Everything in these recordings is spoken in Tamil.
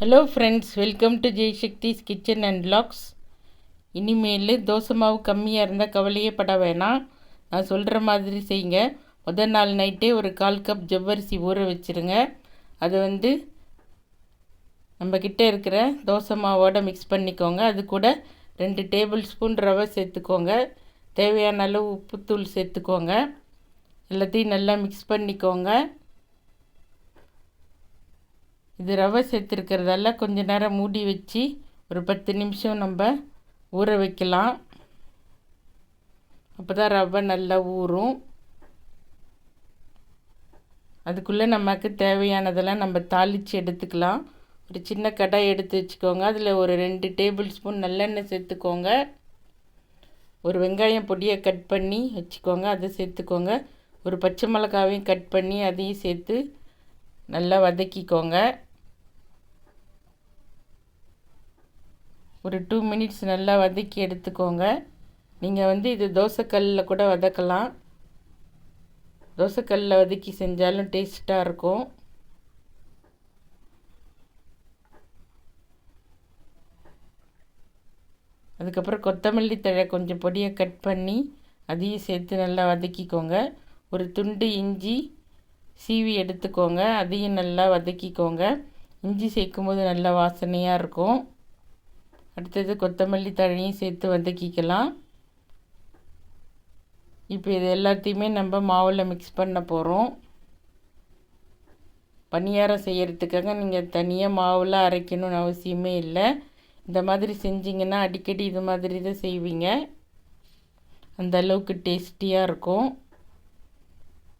Hello friends welcome to Jaishakti's kitchen and vlogs இனிமேல் தோசை மாவு கம்மியாக இருந்தால் கவலையே பட வேணாம். நான் சொல்கிற மாதிரி செய்யுங்க. முதல் நாள் நைட்டே ஒரு கால் கப் ஜவ்வரிசி ஊற வச்சுருங்க. அதை வந்து நம்மக்கிட்ட இருக்கிற தோசை மாவோடு மிக்ஸ் பண்ணிக்கோங்க. அது கூட ரெண்டு டேபிள் ஸ்பூன் ரவை சேர்த்துக்கோங்க. தேவையான அளவு உப்புத்தூள் சேர்த்துக்கோங்க. எல்லாத்தையும் நல்லா மிக்ஸ் பண்ணிக்கோங்க. இது ரவை சேர்த்துருக்கிறதால கொஞ்ச நேரம் மூடி வச்சு ஒரு பத்து நிமிஷம் நம்ம ஊற வைக்கலாம். அப்போ தான் ரவை நல்லா ஊறும். அதுக்குள்ளே நமக்கு தேவையானதெல்லாம் நம்ம தாளித்து எடுத்துக்கலாம். ஒரு சின்ன கடாய் எடுத்து வச்சுக்கோங்க. அதில் ஒரு ரெண்டு டேபிள் ஸ்பூன் நல்லெண்ணெய் சேர்த்துக்கோங்க. ஒரு வெங்காயம் பொடியை கட் பண்ணி வச்சுக்கோங்க. அதை சேர்த்துக்கோங்க. ஒரு பச்சை மிளகாவையும் கட் பண்ணி அதையும் சேர்த்து நல்லா வதக்கிக்கோங்க. ஒரு டூ மினிட்ஸ் நல்லா வதக்கி எடுத்துக்கோங்க. நீங்கள் வந்து இது தோசைக்கல்லில் கூட வதக்கலாம். தோசைக்கல்லில் வதக்கி செஞ்சாலும் டேஸ்ட்டாக இருக்கும். அதுக்கப்புறம் கொத்தமல்லி தழை கொஞ்சம் பொடியை கட் பண்ணி அதையும் சேர்த்து நல்லா வதக்கிக்கோங்க. ஒரு துண்டு இஞ்சி சீவி எடுத்துக்கோங்க. அதையும் நல்லா வதக்கிக்கோங்க. இஞ்சி சேர்க்கும்போது நல்லா வாசனையாக இருக்கும். அடுத்தது கொத்தமல்லி தழையும் சேர்த்து வதக்கிக்கலாம் இப்போ இது எல்லாத்தையுமே நம்ம மாவில் மிக்ஸ் பண்ண போகிறோம் பணியாரம் செய்கிறதுக்காக நீங்கள் தனியாக மாவில் அரைக்கணும்னு அவசியமே இல்லை. இந்த மாதிரி செஞ்சிங்கன்னா அடிக்கடி இது மாதிரி தான் செய்வீங்க. அந்த அளவுக்கு டேஸ்டியாக இருக்கும்.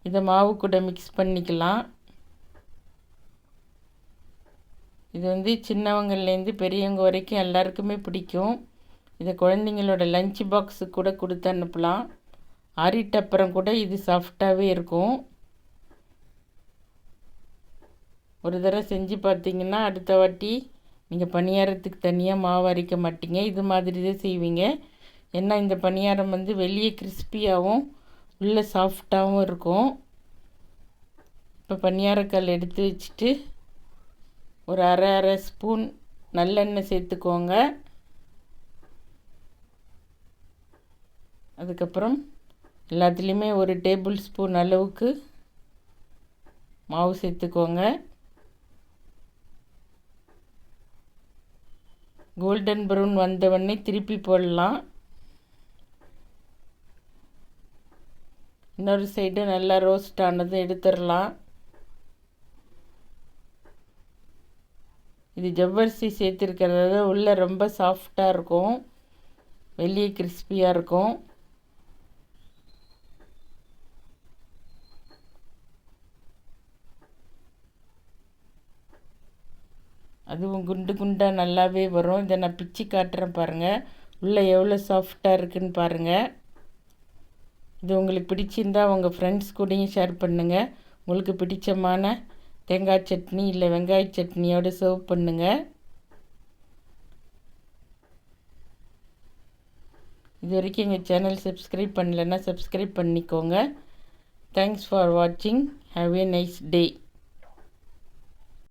இதை மாவு கூட மிக்ஸ் பண்ணிக்கலாம். இது வந்து சின்னவங்கள்லேருந்து பெரியவங்க வரைக்கும் எல்லாருக்குமே பிடிக்கும். இதை குழந்தைங்களோட லஞ்ச் பாக்ஸு கூட கொடுத்து அனுப்பலாம். ஆறிட்ட அப்புறம் கூட இது சாஃப்டாகவே இருக்கும். ஒரு தடவை செஞ்சு பார்த்தீங்கன்னா அடுத்த வாட்டி நீங்கள் பணியாரத்துக்கு தனியாக மாவு அரைக்க மாட்டீங்க. இது மாதிரி தான் செய்வீங்க. ஏன்னா இந்த பணியாரம் வந்து வெளியே கிறிஸ்பியாகவும் உள்ளே சாஃப்டாகவும் இருக்கும். இப்போ பணியாரக்கல் எடுத்து வச்சுட்டு ஒரு அரை அரை ஸ்பூன் நல்லெண்ணெய் சேர்த்துக்கோங்க. அதுக்கப்புறம் எல்லாத்துலேயுமே ஒரு டேபிள் ஸ்பூன் அளவுக்கு மாவு சேர்த்துக்கோங்க. கோல்டன் ப்ரௌன் வந்தவொடனே திருப்பி போடலாம். இன்னொரு சைடு நல்லா ரோஸ்ட் ஆனதும் எடுத்துடலாம். இது ஜவ்வரிசி சேர்த்துருக்கிறத உள்ளே ரொம்ப சாஃப்டாக இருக்கும். வெளியே கிறிஸ்பியாக இருக்கும். அதுவும் குண்டு குண்டாக நல்லாவே வரும். இதை நான் பிச்சு காட்டுறேன் பாருங்கள் உள்ளே எவ்வளோ சாஃப்டாக இருக்குதுன்னு பாருங்கள் இது உங்களுக்கு பிடிச்சிருந்தால் உங்கள் ஃப்ரெண்ட்ஸ் கூடயும் ஷேர் பண்ணுங்கள் உங்களுக்கு பிடிச்சமான தேங்காய் சட்னி இல்லை வெங்காய சட்னியோடு சர்வ் பண்ணுங்கள் இது வரைக்கும் எங்கள் சேனல் சப்ஸ்கிரைப் பண்ணலைன்னா சப்ஸ்கிரைப் பண்ணிக்கோங்க. தேங்க்ஸ் ஃபார் வாட்சிங் ஹாவ் ஏ நைஸ் டே